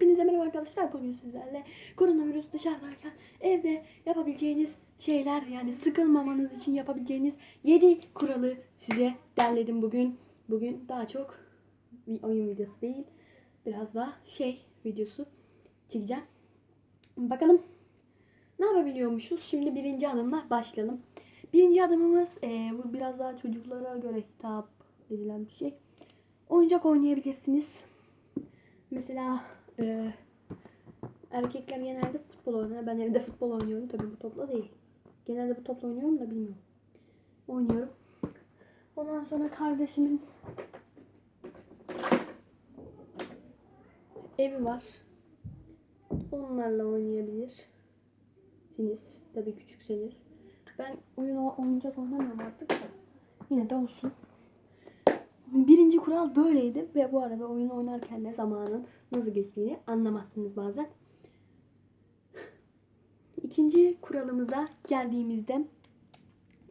Hepinize merhaba arkadaşlar. Bugün sizlerle koronavirüs dışarıdayken evde yapabileceğiniz şeyler yani sıkılmamanız için yapabileceğiniz 7 kuralı size derledim bugün. Bugün daha çok bir oyun videosu değil. Biraz daha şey videosu çekeceğim. Bakalım ne yapabiliyormuşuz? Şimdi birinci adımla başlayalım. Birinci adımımız eee, bu biraz daha çocuklara göre hitap edilen bir şey. Oyuncak oynayabilirsiniz. Mesela e, erkekler genelde futbol oynar. Ben evde futbol oynuyorum. Tabii bu topla değil. Genelde bu topla oynuyorum da bilmiyorum. Oynuyorum. Ondan sonra kardeşimin evi var. Onlarla oynayabilirsiniz. Tabii küçükseniz. Ben oyun oyuncak oynamıyorum artık da. Yine de olsun. Birinci kural böyleydi ve bu arada oyun oynarken de zamanın nasıl geçtiğini anlamazsınız bazen. İkinci kuralımıza geldiğimizde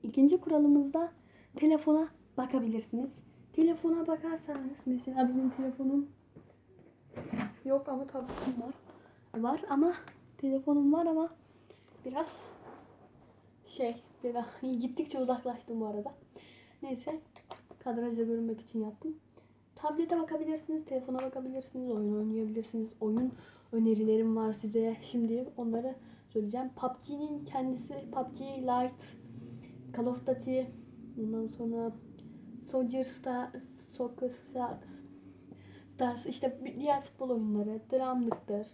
ikinci kuralımızda telefona bakabilirsiniz. Telefona bakarsanız mesela benim telefonum yok ama tabletim var. Var ama telefonum var ama biraz şey biraz gittikçe uzaklaştım bu arada. Neyse kadrajda görünmek için yaptım. Tablete bakabilirsiniz, telefona bakabilirsiniz, oyun oynayabilirsiniz. Oyun önerilerim var size. Şimdi onları söyleyeceğim. PUBG'nin kendisi PUBG Lite, Call of Duty, ondan sonra Soldier Star, Soccer Star, Stars, işte diğer futbol oyunları, Dramlık'tır,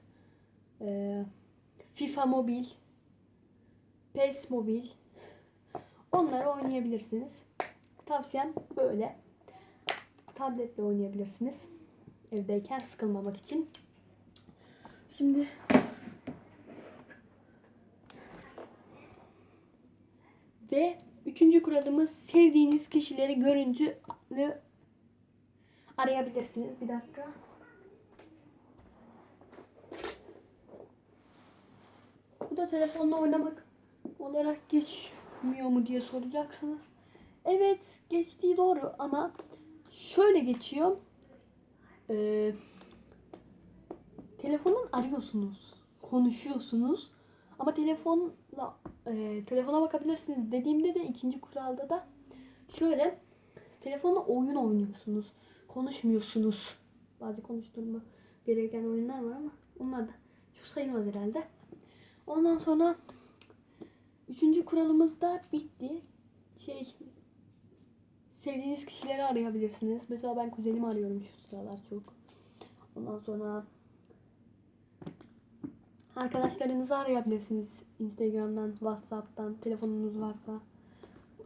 ee, FIFA Mobil, PES Mobil, onları oynayabilirsiniz. Tavsiyem böyle. Tabletle oynayabilirsiniz. Evdeyken sıkılmamak için. Şimdi ve üçüncü kuralımız sevdiğiniz kişileri görüntülü arayabilirsiniz. Bir dakika. Bu da telefonla oynamak olarak geçmiyor mu diye soracaksınız. Evet geçtiği doğru ama şöyle geçiyor. Ee, telefondan arıyorsunuz, konuşuyorsunuz ama telefonla e, telefona bakabilirsiniz dediğimde de ikinci kuralda da şöyle telefonla oyun oynuyorsunuz, konuşmuyorsunuz. Bazı konuşturma gereken oyunlar var ama onlar da çok sayılmaz herhalde. Ondan sonra üçüncü kuralımız da bitti. Şey sevdiğiniz kişileri arayabilirsiniz. Mesela ben kuzenimi arıyorum şu sıralar çok. Ondan sonra arkadaşlarınızı arayabilirsiniz. Instagram'dan, Whatsapp'tan, telefonunuz varsa.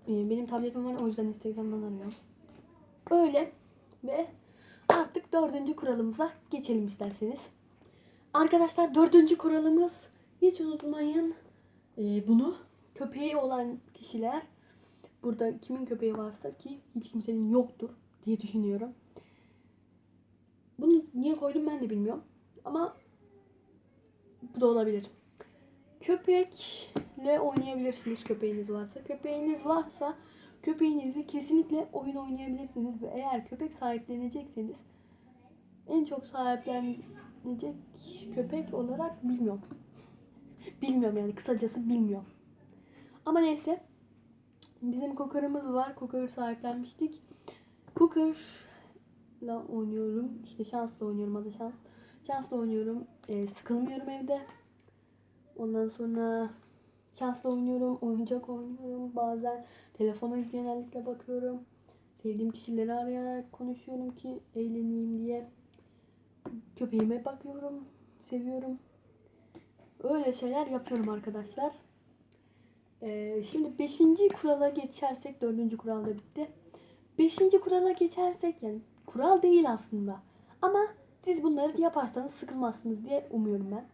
Ee, Benim tabletim var o yüzden Instagram'dan arıyorum. Öyle ve artık dördüncü kuralımıza geçelim isterseniz. Arkadaşlar dördüncü kuralımız hiç unutmayın ee, bunu. Köpeği olan kişiler burada kimin köpeği varsa ki hiç kimsenin yoktur diye düşünüyorum. Bunu niye koydum ben de bilmiyorum. Ama bu da olabilir. Köpekle oynayabilirsiniz köpeğiniz varsa. Köpeğiniz varsa köpeğinizle kesinlikle oyun oynayabilirsiniz ve eğer köpek sahiplenecekseniz en çok sahiplenecek köpek olarak bilmiyorum. Bilmiyorum yani kısacası bilmiyorum. Ama neyse Bizim Cooker'ımız var. Cooker'ı sahiplenmiştik. Cooker'la oynuyorum. İşte şansla oynuyorum adı şans. Şansla oynuyorum. Ee, sıkılmıyorum evde. Ondan sonra şansla oynuyorum. Oyuncak oynuyorum. Bazen telefona genellikle bakıyorum. Sevdiğim kişileri arayarak konuşuyorum ki eğleneyim diye. Köpeğime bakıyorum. Seviyorum. Öyle şeyler yapıyorum arkadaşlar. Ee, şimdi 5. kurala geçersek 4. kural da bitti. 5. kurala geçersek yani kural değil aslında. Ama siz bunları yaparsanız sıkılmazsınız diye umuyorum ben.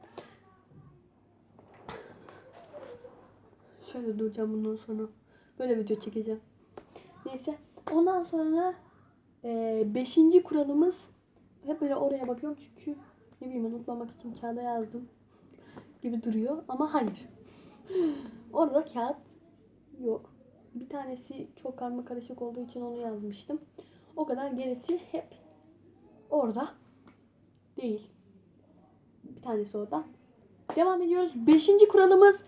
Şöyle duracağım bundan sonra. Böyle video çekeceğim. Neyse. Ondan sonra 5. E, kuralımız hep böyle oraya bakıyorum çünkü ne bileyim unutmamak için kağıda yazdım gibi duruyor ama hayır. Orada kağıt yok. Bir tanesi çok karma karışık olduğu için onu yazmıştım. O kadar gerisi hep orada değil. tanesi orada. Devam ediyoruz. Beşinci kuralımız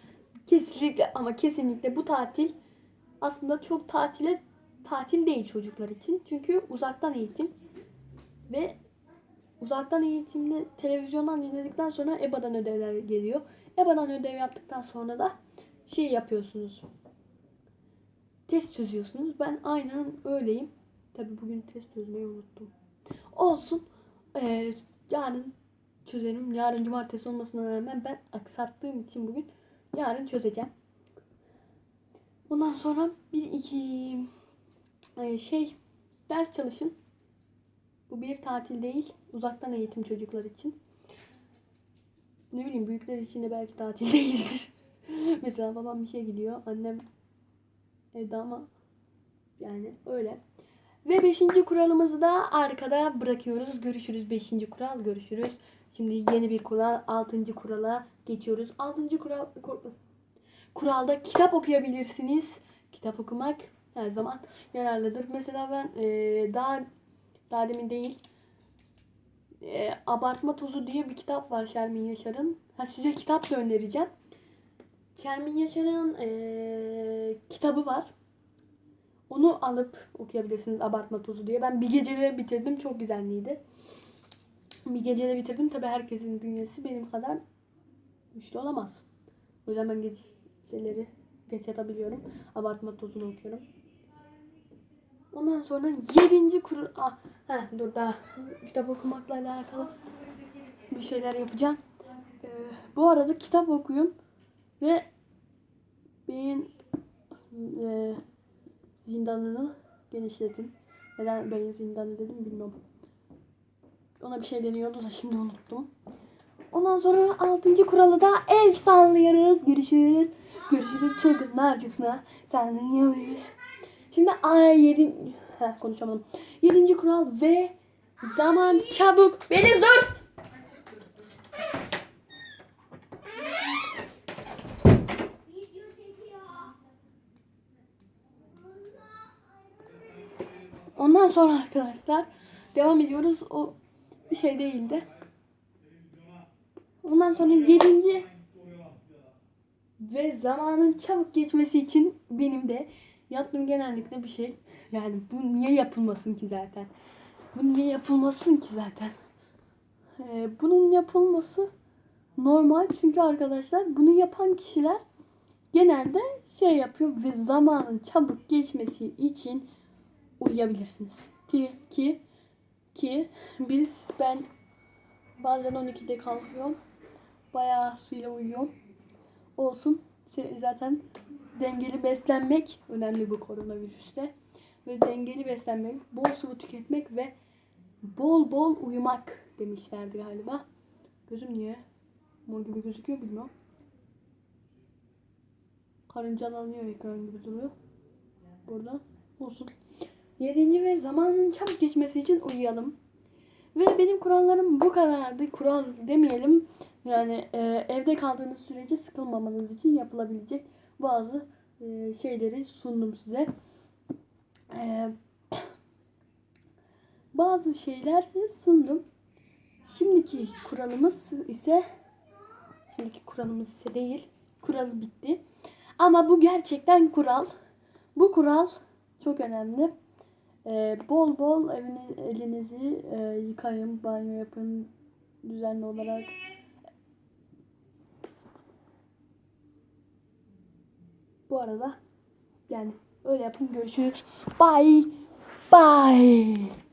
kesinlikle ama kesinlikle bu tatil aslında çok tatile tatil değil çocuklar için. Çünkü uzaktan eğitim ve uzaktan eğitimde televizyondan izledikten sonra EBA'dan ödevler geliyor. EBA'dan ödev yaptıktan sonra da şey yapıyorsunuz. Test çözüyorsunuz. Ben aynen öyleyim. Tabi bugün test çözmeyi unuttum. Olsun. Ee, yarın çözerim. Yarın cumartesi olmasına rağmen ben aksattığım için bugün yarın çözeceğim. Ondan sonra bir iki e, şey ders çalışın. Bu bir tatil değil. Uzaktan eğitim çocuklar için. Ne bileyim büyükler için de belki tatil değildir. Mesela babam bir şey gidiyor. Annem evde ama yani öyle. Ve beşinci kuralımızı da arkada bırakıyoruz. Görüşürüz. Beşinci kural görüşürüz. Şimdi yeni bir kural. Altıncı kurala geçiyoruz. Altıncı kural kur- kuralda kitap okuyabilirsiniz. Kitap okumak her zaman yararlıdır. Mesela ben eee, daha daha demin değil eee, Abartma Tozu diye bir kitap var Şermin Yaşar'ın. Ha, size kitap da önereceğim. Şermin Yaşar'ın eee, kitabı var. Onu alıp okuyabilirsiniz Abartma Tozu diye. Ben bir gecede bitirdim. Çok güzelliydi. Bir gecede bitirdim. Tabi herkesin bünyesi benim kadar güçlü olamaz. O yüzden ben geceleri geç yatabiliyorum. Abartma tozunu okuyorum. Ondan sonra yedinci kuru... Ah, heh, dur daha kitap okumakla alakalı bir şeyler yapacağım. Ee, bu arada kitap okuyun ve beyin e, zindanını genişletin. Neden beyin zindanı dedim bilmiyorum. Ona bir şey deniyordu da şimdi unuttum. Ondan sonra altıncı kuralı da el sallıyoruz. Görüşürüz. Görüşürüz çılgınlarcasına. Sallıyoruz. Şimdi ay yedi... Heh, konuşamadım. Yedinci kural ve zaman çabuk. Beniz dur. Ondan sonra arkadaşlar devam ediyoruz. O bir şey değildi. Ondan sonra yedinci ve zamanın çabuk geçmesi için benim de yaptığım genellikle bir şey. Yani bu niye yapılmasın ki zaten? Bu niye yapılmasın ki zaten? Ee, bunun yapılması normal çünkü arkadaşlar bunu yapan kişiler genelde şey yapıyor ve zamanın çabuk geçmesi için uyuyabilirsiniz. Ki ki ki biz ben bazen 12'de kalkıyorum. Bayağısıyla uyuyorum. Olsun. Zaten dengeli beslenmek önemli bu koronavirüste. Ve dengeli beslenmek, bol sıvı tüketmek ve bol bol uyumak demişlerdi galiba. Gözüm niye mor gibi gözüküyor bilmiyorum. Karıncalanıyor ekran gibi duruyor. Burada olsun. Yedinci ve zamanın çabuk geçmesi için uyuyalım. Ve benim kurallarım bu kadardı. Kural demeyelim. Yani e, evde kaldığınız sürece sıkılmamanız için yapılabilecek bazı e, şeyleri sundum size. E, bazı şeyler sundum. Şimdiki kuralımız ise şimdiki kuralımız ise değil. Kural bitti. Ama bu gerçekten kural. Bu kural çok önemli. Ee, bol bol evini, elinizi e, yıkayın, banyo yapın düzenli olarak. Bu arada yani öyle yapın. Görüşürüz. Bye. Bye.